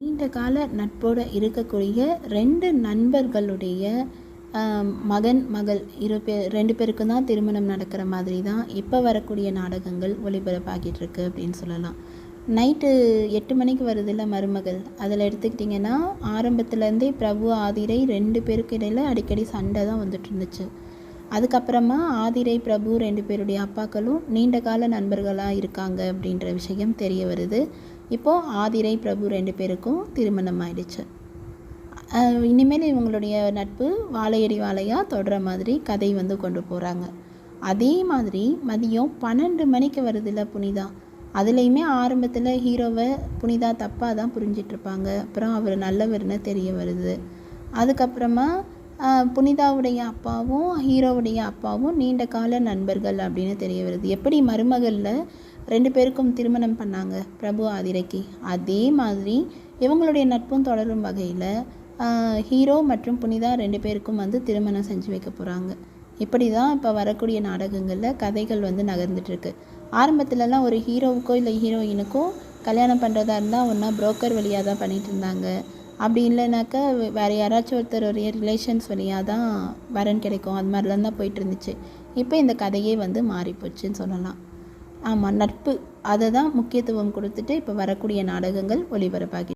நீண்ட கால நட்போடு இருக்கக்கூடிய ரெண்டு நண்பர்களுடைய மகன் மகள் இரு பேர் ரெண்டு பேருக்கும் தான் திருமணம் நடக்கிற மாதிரி தான் இப்போ வரக்கூடிய நாடகங்கள் ஒளிபரப்பாகிட்டு இருக்கு அப்படின்னு சொல்லலாம். நைட்டு எட்டு மணிக்கு வருதுல்ல மருமகள். அதில் எடுத்துக்கிட்டிங்கன்னா ஆரம்பத்துலேருந்தே பிரபு ஆதிரை ரெண்டு பேருக்கு இடையில் அடிக்கடி சண்டை தான் வந்துட்டு இருந்துச்சு. அதுக்கப்புறமா ஆதிரை பிரபு ரெண்டு பேருடைய அப்பாக்களும் நீண்ட கால நண்பர்களாக இருக்காங்க அப்படின்ற விஷயம் தெரிய வருது. இப்போது ஆதிரை பிரபு ரெண்டு பேருக்கும் திருமணம் ஆயிடுச்சு. இனிமேல் இவங்களுடைய நட்பு வாழையடி வாழையாக தொடர மாதிரி கதை வந்து கொண்டு போகிறாங்க அதே மாதிரி மதியம் பன்னெண்டு மணிக்கு வருதுல்ல புனிதா. அதுலேயுமே ஆரம்பத்தில் ஹீரோவை புனிதா தப்பாக தான் புரிஞ்சிட்ருப்பாங்க அப்புறம் அவர் நல்லவர்னு தெரிய வருது. அதுக்கப்புறமா புனிதாவுடைய அப்பாவும் ஹீரோவுடைய அப்பாவும் நீண்ட கால நண்பர்கள் அப்படின்னு தெரிய வருது. எப்படி மருமகளில் ரெண்டு பேருக்கும் திருமணம் பண்ணாங்க பிரபு ஆதிரைக்கு? அதே மாதிரி இவங்களுடைய நட்பும் தொடரும் வகையில் ஹீரோ மற்றும் புனிதா ரெண்டு பேருக்கும் வந்து திருமணம் செஞ்சு வைக்க போகிறாங்க இப்படி தான் இப்போ வரக்கூடிய நாடகங்களில் கதைகள் வந்து நகர்ந்துட்டுருக்கு ஆரம்பத்துலலாம் ஒரு ஹீரோவுக்கோ இல்லை ஹீரோயினுக்கோ கல்யாணம் பண்ணுறதா இருந்தால் ஒன்றா புரோக்கர் வழியாக தான் பண்ணிகிட்டு இருந்தாங்க. அப்படி இல்லைனாக்கா வேறு யாராச்சும் ஒருத்தருடைய ரிலேஷன்ஸ் வழியாக தான் வரன் கிடைக்கும். அது மாதிரிலாம் தான் போயிட்டு இருந்துச்சு. இப்போ இந்த கதையே வந்து மாறிப்போச்சுன்னு சொல்லலாம். ஆமாம் நட்பு. அதை தான் முக்கியத்துவம் கொடுத்துட்டு இப்போ வரக்கூடிய நாடகங்கள் ஒளிபரப்பாகி